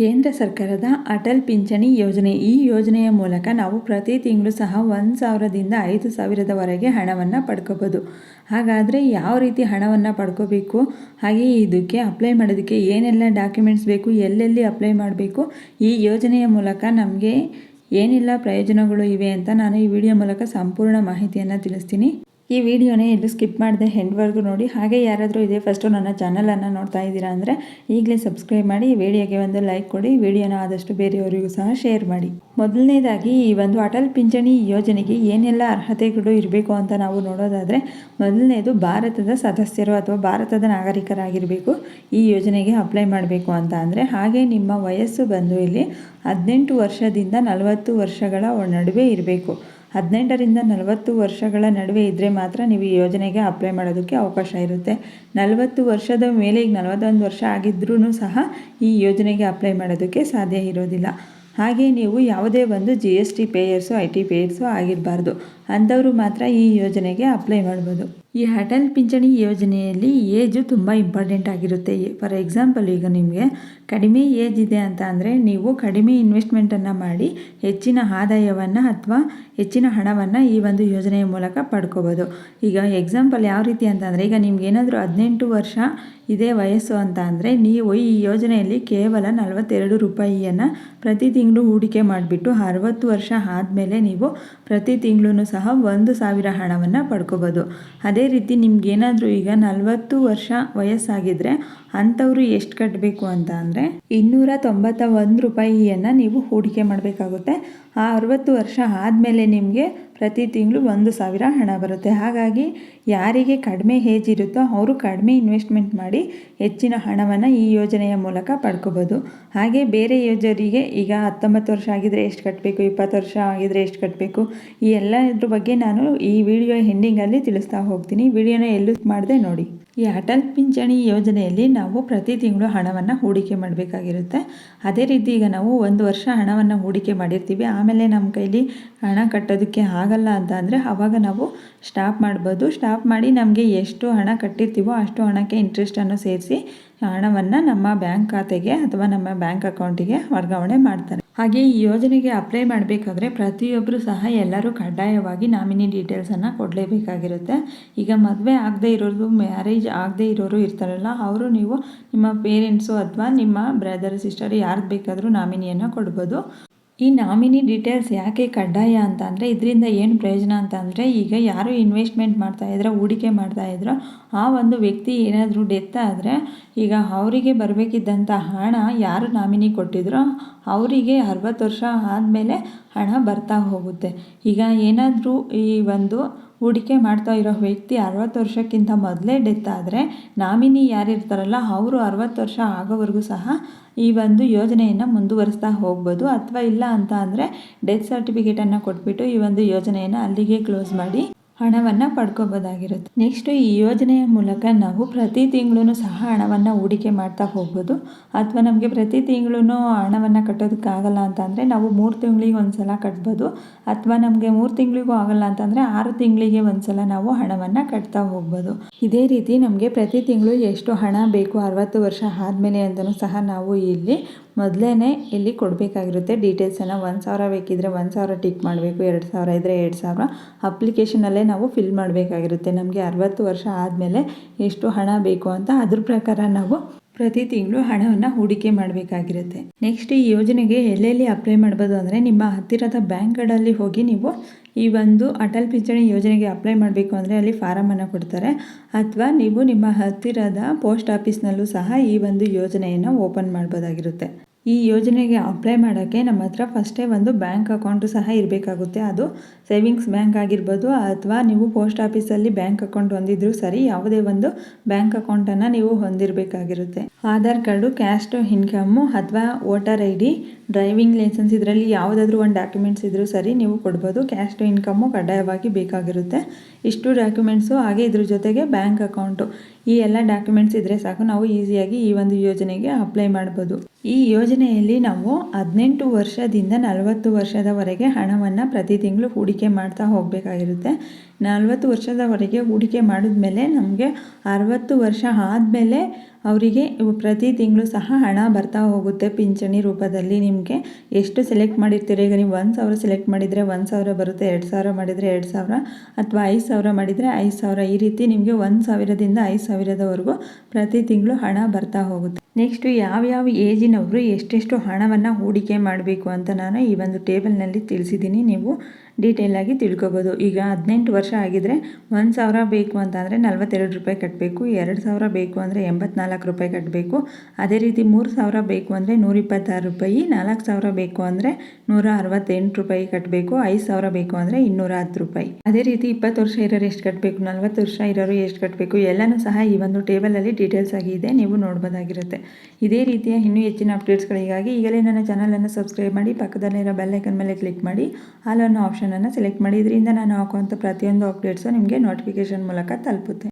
ಕೇಂದ್ರ ಸರ್ಕಾರದ ಅಟಲ್ ಪಿಂಚಣಿ ಯೋಜನೆ. ಈ ಯೋಜನೆಯ ಮೂಲಕ ನಾವು ಪ್ರತಿ ತಿಂಗಳು ಸಹ ಒಂದು ಸಾವಿರದಿಂದ ಐದು ಸಾವಿರದವರೆಗೆ ಹಣವನ್ನು ಪಡ್ಕೋಬೋದು ಹಾಗಾದರೆ ಯಾವ ರೀತಿ ಹಣವನ್ನು ಪಡ್ಕೋಬೇಕು? ಹಾಗೆಯೇ ಇದಕ್ಕೆ ಅಪ್ಲೈ ಮಾಡೋದಕ್ಕೆ ಏನೆಲ್ಲ ಡಾಕ್ಯುಮೆಂಟ್ಸ್ ಬೇಕು? ಎಲ್ಲೆಲ್ಲಿ ಅಪ್ಲೈ ಮಾಡಬೇಕು? ಈ ಯೋಜನೆಯ ಮೂಲಕ ನಮಗೆ ಏನೆಲ್ಲ ಪ್ರಯೋಜನಗಳು ಇವೆ ಅಂತ ನಾನು ಈ ವಿಡಿಯೋ ಮೂಲಕ ಸಂಪೂರ್ಣ ಮಾಹಿತಿಯನ್ನು ತಿಳಿಸ್ತೀನಿ. ಈ ವಿಡಿಯೋನೇ ಎಲ್ಲೂ ಸ್ಕಿಪ್ ಮಾಡಿದೆ ಹೆಂಡ್ವರೆಗೂ ನೋಡಿ. ಹಾಗೆ ಯಾರಾದರೂ ಇದೇ ಫಸ್ಟು ನನ್ನ ಚಾನಲನ್ನು ನೋಡ್ತಾ ಇದ್ದೀರಾ ಅಂದರೆ ಈಗಲೇ ಸಬ್ಸ್ಕ್ರೈಬ್ ಮಾಡಿ, ಈ ವಿಡಿಯೋಗೆ ಒಂದು ಲೈಕ್ ಕೊಡಿ, ವಿಡಿಯೋನ ಆದಷ್ಟು ಬೇರೆಯವರಿಗೂ ಸಹ ಶೇರ್ ಮಾಡಿ. ಮೊದಲನೇದಾಗಿ ಈ ಒಂದು ಅಟಲ್ ಪಿಂಚಣಿ ಯೋಜನೆಗೆ ಏನೆಲ್ಲ ಅರ್ಹತೆಗಳು ಇರಬೇಕು ಅಂತ ನಾವು ನೋಡೋದಾದರೆ, ಮೊದಲನೇದು ಭಾರತದ ಸದಸ್ಯರು ಅಥವಾ ಭಾರತದ ನಾಗರಿಕರಾಗಿರಬೇಕು, ಈ ಯೋಜನೆಗೆ ಅಪ್ಲೈ ಮಾಡಬೇಕು ಅಂತ ಅಂದರೆ, ಹಾಗೆ ನಿಮ್ಮ ವಯಸ್ಸು ಬಂದು ಇಲ್ಲಿ ಹದಿನೆಂಟು ವರ್ಷದಿಂದ ನಲವತ್ತು ವರ್ಷಗಳ ನಡುವೆ ಇರಬೇಕು. ಹದಿನೆಂಟರಿಂದ ನಲವತ್ತು ವರ್ಷಗಳ ನಡುವೆ ಇದ್ದರೆ ಮಾತ್ರ ನೀವು ಈ ಯೋಜನೆಗೆ ಅಪ್ಲೈ ಮಾಡೋದಕ್ಕೆ ಅವಕಾಶ ಇರುತ್ತೆ. ನಲವತ್ತು ವರ್ಷದ ಮೇಲೆ ಈಗ ನಲವತ್ತೊಂದು ವರ್ಷ ಆಗಿದ್ರೂ ಸಹ ಈ ಯೋಜನೆಗೆ ಅಪ್ಲೈ ಮಾಡೋದಕ್ಕೆ ಸಾಧ್ಯ ಇರೋದಿಲ್ಲ. ಹಾಗೆ ನೀವು ಯಾವುದೇ ಒಂದು G S T payers I T payers ಆಗಿರಬಾರ್ದು. ಅಂಥವರು ಮಾತ್ರ ಈ ಯೋಜನೆಗೆ ಅಪ್ಲೈ ಮಾಡ್ಬೋದು. ಈ ಅಟಲ್ ಪಿಂಚಣಿ ಯೋಜನೆಯಲ್ಲಿ ಏಜು ತುಂಬ ಇಂಪಾರ್ಟೆಂಟ್ ಆಗಿರುತ್ತೆ. ಫಾರ್ ಎಕ್ಸಾಂಪಲ್ ಈಗ ನಿಮಗೆ ಕಡಿಮೆ ಏಜ್ ಇದೆ ಅಂತ ಅಂದರೆ ನೀವು ಕಡಿಮೆ ಇನ್ವೆಸ್ಟ್ಮೆಂಟನ್ನು ಮಾಡಿ ಹೆಚ್ಚಿನ ಆದಾಯವನ್ನು ಅಥವಾ ಹೆಚ್ಚಿನ ಹಣವನ್ನು ಈ ಒಂದು ಯೋಜನೆಯ ಮೂಲಕ ಪಡ್ಕೋಬೋದು. ಈಗ ಎಕ್ಸಾಂಪಲ್ ಯಾವ ರೀತಿ ಅಂತಂದರೆ ಈಗ ನಿಮ್ಗೆ ಏನಾದರೂ ಹದಿನೆಂಟು ವರ್ಷ ಇದೇ ವಯಸ್ಸು ಅಂತ ಅಂದರೆ ನೀವು ಈ ಯೋಜನೆಯಲ್ಲಿ ಕೇವಲ ನಲವತ್ತೆರಡು ರೂಪಾಯಿಯನ್ನು ಪ್ರತಿ ತಿಂಗಳು ಹೂಡಿಕೆ ಮಾಡಿಬಿಟ್ಟು ಅರವತ್ತು ವರ್ಷ ಆದಮೇಲೆ ನೀವು ಪ್ರತಿ ತಿಂಗಳೂ ಸಹ ಒಂದು ಸಾವಿರ ಹಣವನ್ನು ಪಡ್ಕೋಬೋದು. ಅದೇ ರೀತಿ ನಿಮ್ಗೇನಾದರೂ ಈಗ ನಲವತ್ತು ವರ್ಷ ವಯಸ್ಸಾಗಿದ್ದರೆ ಅಂಥವ್ರು ಎಷ್ಟು ಕಟ್ಟಬೇಕು ಅಂತ ಅಂದರೆ ಇನ್ನೂರ ತೊಂಬತ್ತ ಒಂದು ರೂಪಾಯಿಯನ್ನು ನೀವು ಹೂಡಿಕೆ ಮಾಡಬೇಕಾಗುತ್ತೆ. ಆ ಅರವತ್ತು ವರ್ಷ ಆದಮೇಲೆ ನಿಮಗೆ ಪ್ರತಿ ತಿಂಗಳು ಒಂದು ಸಾವಿರ ಹಣ ಬರುತ್ತೆ. ಹಾಗಾಗಿ ಯಾರಿಗೆ ಕಡಿಮೆ ಹೇಜ್ ಇರುತ್ತೋ ಅವರು ಕಡಿಮೆ ಇನ್ವೆಸ್ಟ್ಮೆಂಟ್ ಮಾಡಿ ಹೆಚ್ಚಿನ ಹಣವನ್ನು ಈ ಯೋಜನೆಯ ಮೂಲಕ ಪಡ್ಕೋಬೋದು. ಹಾಗೆ ಬೇರೆ ಯೋಜನೆಗೆ ಈಗ ಹತ್ತೊಂಬತ್ತು ವರ್ಷ ಆಗಿದರೆ ಎಷ್ಟು ಕಟ್ಟಬೇಕು ಇಪ್ಪತ್ತು ವರ್ಷ ಆಗಿದರೆ ಎಷ್ಟು ಕಟ್ಟಬೇಕು ಈ ಎಲ್ಲದ್ರ ಬಗ್ಗೆ ನಾನು ಈ ವಿಡಿಯೋ ಹೆಂಡಿಂಗಲ್ಲಿ ತಿಳಿಸ್ತಾ ಹೋಗ್ತೀನಿ. ವಿಡಿಯೋನ ಎಲ್ಲೂ ಮಾಡದೆ ನೋಡಿ. ಈ ಅಟಲ್ ಪಿಂಚಣಿ ಯೋಜನೆಯಲ್ಲಿ ನಾವು ಪ್ರತಿ ತಿಂಗಳು ಹಣವನ್ನು ಹೂಡಿಕೆ ಮಾಡಬೇಕಾಗಿರುತ್ತೆ. ಅದೇ ರೀತಿ ಈಗ ನಾವು ಒಂದು ವರ್ಷ ಹಣವನ್ನು ಹೂಡಿಕೆ ಮಾಡಿರ್ತೀವಿ. ಆಮೇಲೆ ನಮ್ಮ ಕೈಲಿ ಹಣ ಕಟ್ಟೋದಕ್ಕೆ ಆಗಲ್ಲ ಅಂತ ಅಂದರೆ ಆವಾಗ ನಾವು ಸ್ಟಾಪ್ ಮಾಡ್ಬೋದು. ಸ್ಟಾಪ್ ಮಾಡಿ ನಮಗೆ ಎಷ್ಟು ಹಣ ಕಟ್ಟಿರ್ತೀವೋ ಅಷ್ಟು ಹಣಕ್ಕೆ ಇಂಟ್ರೆಸ್ಟನ್ನು ಸೇರಿಸಿ ಹಣವನ್ನು ನಮ್ಮ ಬ್ಯಾಂಕ್ ಖಾತೆಗೆ ಅಥವಾ ನಮ್ಮ ಬ್ಯಾಂಕ್ ಅಕೌಂಟಿಗೆ ವರ್ಗಾವಣೆ ಮಾಡ್ತಾರೆ. ಹಾಗೆ ಈ ಯೋಜನೆಗೆ ಅಪ್ಲೈ ಮಾಡಬೇಕಾದ್ರೆ ಪ್ರತಿಯೊಬ್ಬರು ಸಹ ಎಲ್ಲರೂ ಕಡ್ಡಾಯವಾಗಿ ನಾಮಿನಿ ಡೀಟೇಲ್ಸನ್ನು ಕೊಡಲೇಬೇಕಾಗಿರುತ್ತೆ. ಈಗ ಮದುವೆ ಆಗದೇ ಇರೋರು ಮ್ಯಾರೇಜ್ ಆಗದೆ ಇರೋರು ಇರ್ತಾರಲ್ಲ, ಅವರು ನೀವು ನಿಮ್ಮ ಪೇರೆಂಟ್ಸು ಅಥವಾ ನಿಮ್ಮ ಬ್ರದರ್ ಸಿಸ್ಟರ್ ಯಾರು ಬೇಕಾದರೂ ನಾಮಿನಿಯನ್ನು ಕೊಡ್ಬೋದು. ಈ ನಾಮಿನಿ ಡೀಟೇಲ್ಸ್ ಯಾಕೆ ಕಡ್ಡಾಯ ಅಂತ ಅಂದರೆ ಇದರಿಂದ ಏನು ಪ್ರಯೋಜನ ಅಂತ ಅಂದರೆ ಈಗ ಯಾರು ಇನ್ವೆಸ್ಟ್ಮೆಂಟ್ ಮಾಡ್ತಾಯಿದ್ರೋ ಹೂಡಿಕೆ ಮಾಡ್ತಾಯಿದ್ರೋ ಆ ಒಂದು ವ್ಯಕ್ತಿ ಏನಾದರೂ ಡೆತ್ ಆದರೆ, ಈಗ ಅವರಿಗೆ ಬರಬೇಕಿದ್ದಂಥ ಹಣ ಯಾರು ನಾಮಿನಿ ಕೊಟ್ಟಿದ್ರೋ, ಅವರಿಗೆ ಅರವತ್ತು ವರ್ಷ ಆದಮೇಲೆ ಹಣ ಬರ್ತಾ ಹೋಗುತ್ತೆ. ಈಗ ಏನಾದರೂ ಈ ಒಂದು ಹೂಡಿಕೆ ಮಾಡ್ತಾ ಇರೋ ವ್ಯಕ್ತಿ ಅರವತ್ತು ವರ್ಷಕ್ಕಿಂತ ಮೊದಲೇ ಡೆತ್ ಆದರೆ ನಾಮಿನಿ ಯಾರಿರ್ತಾರಲ್ಲ, ಅವರು ಅರವತ್ತು ವರ್ಷ ಆಗೋವರೆಗೂ ಸಹ ಈ ಒಂದು ಯೋಜನೆಯನ್ನು ಮುಂದುವರಿಸ್ತಾ ಹೋಗ್ಬೋದು. ಅಥವಾ ಇಲ್ಲ ಅಂತ ಅಂದರೆ ಡೆತ್ ಸರ್ಟಿಫಿಕೇಟನ್ನು ಕೊಟ್ಬಿಟ್ಟು ಈ ಒಂದು ಯೋಜನೆಯನ್ನು ಅಲ್ಲಿಗೆ ಕ್ಲೋಸ್ ಮಾಡಿ. ಹಣವನ್ನು ಪಡ್ಕೋಬೋದಾಗಿರುತ್ತೆ. ನೆಕ್ಸ್ಟು ಈ ಯೋಜನೆಯ ಮೂಲಕ ನಾವು ಪ್ರತಿ ತಿಂಗಳೂ ಸಹ ಹಣವನ್ನು ಹೂಡಿಕೆ ಮಾಡ್ತಾ ಹೋಗ್ಬೋದು. ಅಥವಾ ನಮಗೆ ಪ್ರತಿ ತಿಂಗಳೂ ಹಣವನ್ನು ಕಟ್ಟೋದಕ್ಕಾಗಲ್ಲ ಅಂತ ಅಂದರೆ ನಾವು ಮೂರು ತಿಂಗಳಿಗೆ ಒಂದು ಸಲ ಕಟ್ಬೋದು. ಅಥವಾ ನಮಗೆ ಮೂರು ತಿಂಗಳಿಗೂ ಆಗಲ್ಲ ಅಂತಂದರೆ ಆರು ತಿಂಗಳಿಗೆ ಒಂದು ಸಲ ನಾವು ಹಣವನ್ನು ಕಟ್ತಾ ಹೋಗ್ಬೋದು. ಇದೇ ರೀತಿ ನಮಗೆ ಪ್ರತಿ ತಿಂಗಳು ಎಷ್ಟು ಹಣ ಬೇಕು ಅರವತ್ತು ವರ್ಷ ಆದಮೇಲೆ ಅಂತಲೂ ಸಹ ನಾವು ಇಲ್ಲಿ ಮೊದಲೇ ಇಲ್ಲಿ ಕೊಡಬೇಕಾಗಿರುತ್ತೆ ಡೀಟೇಲ್ಸನ್ನು ಒಂದು ಸಾವಿರ ಬೇಕಿದ್ದರೆ ಒಂದು ಸಾವಿರ ಟಿಕ್ ಮಾಡಬೇಕು, ಎರಡು ಸಾವಿರ ಇದ್ದರೆ ಎರಡು ಸಾವಿರ. ಅಪ್ಲಿಕೇಶನಲ್ಲೇ ನಾವು ಫಿಲ್ ಮಾಡಬೇಕಾಗಿರುತ್ತೆ. ನಮಗೆ ಅರವತ್ತು ವರ್ಷ ಆದಮೇಲೆ ಎಷ್ಟು ಹಣ ಬೇಕು ಅಂತ ಅದ್ರ ಪ್ರಕಾರ ನಾವು ಪ್ರತಿ ತಿಂಗಳು ಹಣವನ್ನು ಹೂಡಿಕೆ ಮಾಡಬೇಕಾಗಿರುತ್ತೆ. ನೆಕ್ಸ್ಟ್ ಈ ಯೋಜನೆಗೆ ಎಲ್ಲೆಲ್ಲಿ ಅಪ್ಲೈ ಮಾಡ್ಬೋದು ಅಂದರೆ ನಿಮ್ಮ ಹತ್ತಿರದ ಬ್ಯಾಂಕ್ಗಳಲ್ಲಿ ಹೋಗಿ ನೀವು ಈ ಒಂದು ಅಟಲ್ ಪಿಂಚಣಿ ಯೋಜನೆಗೆ ಅಪ್ಲೈ ಮಾಡಬೇಕು ಅಂದರೆ ಅಲ್ಲಿ ಫಾರಮನ್ನು ಕೊಡ್ತಾರೆ. ಅಥವಾ ನೀವು ನಿಮ್ಮ ಹತ್ತಿರದ ಪೋಸ್ಟ್ ಆಫೀಸ್ನಲ್ಲೂ ಸಹ ಈ ಒಂದು ಯೋಜನೆಯನ್ನು ಓಪನ್ ಮಾಡ್ಬೋದಾಗಿರುತ್ತೆ. ಈ ಯೋಜನೆಗೆ ಅಪ್ಲೈ ಮಾಡೋಕ್ಕೆ ನಮ್ಮ ಹತ್ರ ಫಸ್ಟೇ ಒಂದು ಬ್ಯಾಂಕ್ ಅಕೌಂಟು ಸಹ ಇರಬೇಕಾಗುತ್ತೆ. ಅದು ಸೇವಿಂಗ್ಸ್ ಬ್ಯಾಂಕ್ ಆಗಿರ್ಬೋದು ಅಥವಾ ನೀವು ಪೋಸ್ಟ್ ಆಫೀಸಲ್ಲಿ ಬ್ಯಾಂಕ್ ಅಕೌಂಟ್ ಹೊಂದಿದ್ರು ಸರಿ ಯಾವುದೇ ಒಂದು ಬ್ಯಾಂಕ್ ಅಕೌಂಟನ್ನು ನೀವು ಹೊಂದಿರಬೇಕಾಗಿರುತ್ತೆ. ಆಧಾರ್ ಕಾರ್ಡು ಕ್ಯಾಸ್ಟ್ ಇನ್ಕಮ್ಮು ಅಥವಾ voter I D, driving licence ಇದರಲ್ಲಿ ಯಾವುದಾದ್ರೂ ಒಂದು ಡಾಕ್ಯುಮೆಂಟ್ಸ್ ಇದ್ದರೂ ಸರಿ ನೀವು ಕೊಡ್ಬೋದು. ಕ್ಯಾಸ್ಟ್ ಇನ್ಕಮ್ಮು ಕಡ್ಡಾಯವಾಗಿ ಬೇಕಾಗಿರುತ್ತೆ. ಇಷ್ಟು ಡಾಕ್ಯುಮೆಂಟ್ಸು ಹಾಗೆ ಇದ್ರ ಜೊತೆಗೆ ಬ್ಯಾಂಕ್ ಅಕೌಂಟು. ಈ ಎಲ್ಲ ಡಾಕ್ಯುಮೆಂಟ್ಸ್ ಇದ್ದರೆ ಸಾಕು, ನಾವು ಈಸಿಯಾಗಿ ಈ ಒಂದು ಯೋಜನೆಗೆ ಅಪ್ಲೈ ಮಾಡ್ಬೋದು. ಈ ಯೋಜನೆಯಲ್ಲಿ ನಾವು ಹದಿನೆಂಟು ವರ್ಷದಿಂದ ನಲವತ್ತು ವರ್ಷದವರೆಗೆ ಹಣವನ್ನು ಪ್ರತಿ ತಿಂಗಳು ಹೂಡಿಕೆ ಮಾಡ್ತಾ ಹೋಗಬೇಕಾಗಿರುತ್ತೆ. ನಲವತ್ತು ವರ್ಷದವರೆಗೆ ಹೂಡಿಕೆ ಮಾಡಿದ್ಮೇಲೆ ನಮಗೆ ಅರವತ್ತು ವರ್ಷ ಆದಮೇಲೆ ಅವರಿಗೆ ಪ್ರತಿ ತಿಂಗಳು ಸಹ ಹಣ ಬರ್ತಾ ಹೋಗುತ್ತೆ ಪಿಂಚಣಿ ರೂಪದಲ್ಲಿ. ನಿಮಗೆ ಎಷ್ಟು ಸೆಲೆಕ್ಟ್ ಮಾಡಿರ್ತೀರಿ? ಈಗ ನೀವು ಒಂದು ಸಾವಿರ ಸೆಲೆಕ್ಟ್ ಮಾಡಿದರೆ ಒಂದು ಸಾವಿರ ಬರುತ್ತೆ, ಎರಡು ಸಾವಿರ ಮಾಡಿದರೆ ಎರಡು ಸಾವಿರ ಅಥವಾ ಐದು ಸಾವಿರ ಮಾಡಿದರೆ ಐದು ಸಾವಿರ. ಈ ರೀತಿ ನಿಮಗೆ ಒಂದು ಸಾವಿರದಿಂದ ಐದು ಸಾವಿರದವರೆಗೂ ಪ್ರತಿ ತಿಂಗಳು ಹಣ ಬರ್ತಾ ಹೋಗುತ್ತೆ. ನೆಕ್ಸ್ಟು ಯಾವ್ಯಾವ ಏಜಿನವರು ಎಷ್ಟೆಷ್ಟು ಹಣವನ್ನು ಹೂಡಿಕೆ ಮಾಡಬೇಕು ಅಂತ ನಾನು ಈ ಒಂದು ಟೇಬಲ್ನಲ್ಲಿ ತಿಳಿಸಿದ್ದೀನಿ. ನೀವು ಡೀಟೇಲಾಗಿ ತಿಳ್ಕೊಬೋದು. ಈಗ ಹದಿನೆಂಟು ವರ್ಷ ಆಗಿದರೆ ಒಂದು ಸಾವಿರ ಬೇಕು ಅಂತ ಅಂದರೆ ನಲ್ವತ್ತೆರಡು ರೂಪಾಯಿ ಕಟ್ಟಬೇಕು ಎರಡು ಸಾವಿರ ಬೇಕು ಅಂದರೆ ಎಂಬತ್ನಾಲ್ಕು ರೂಪಾಯಿ ಕಟ್ಟಬೇಕು ಅದೇ ರೀತಿ ಮೂರು ಸಾವಿರ ಬೇಕು ಅಂದರೆ ನೂರಿಪ್ಪತ್ತಾರು ರೂಪಾಯಿ, ನಾಲ್ಕು ಸಾವಿರ ಬೇಕು ಅಂದರೆ ನೂರ ಅರವತ್ತೆಂಟು ರೂಪಾಯಿ ಕಟ್ಟಬೇಕು ಐದು ಸಾವಿರ ಬೇಕು ಅಂದರೆ ಇನ್ನೂರ ಹತ್ತು ರೂಪಾಯಿ. ಅದೇ ರೀತಿ ಇಪ್ಪತ್ತು ವರ್ಷ ಇರೋರು ಎಷ್ಟು ಕಟ್ಟಬೇಕು ನಲ್ವತ್ತು ವರ್ಷ ಇರೋರು ಎಷ್ಟು ಕಟ್ಟಬೇಕು ಎಲ್ಲನೂ ಸಹ ಈ ಒಂದು ಟೇಬಲಲ್ಲಿ ಡೀಟೇಲ್ಸ್ ಆಗಿ ಇದೆ, ನೀವು ನೋಡ್ಬೋದಾಗಿರುತ್ತೆ. ಇದೇ ರೀತಿಯ ಇನ್ನೂ ಹೆಚ್ಚಿನ ಅಪ್ಡೇಟ್ಸ್ಗಳಿಗಾಗಿ ಈಗಲೇ ನನ್ನ ಚಾನಲನ್ನು ಸಬ್ಸ್ಕ್ರೈಬ್ ಮಾಡಿ, ಪಕ್ಕದಲ್ಲಿರೋ ಬೆಲ್ಲೈಕನ್ ಮೇಲೆ ಕ್ಲಿಕ್ ಮಾಡಿ ಆಲ್ ಅನ್ನೋ ಆಪ್ಷನನ್ನು ಸೆಲೆಕ್ಟ್ ಮಾಡಿ. ಇದರಿಂದ ನಾನು ಹಾಕುವಂಥ ಪ್ರತಿಯೊಂದು ಅಪ್ಡೇಟ್ಸು ನಿಮಗೆ ನೋಟಿಫಿಕೇಷನ್ ಮೂಲಕ ತಲುಪುತ್ತೆ.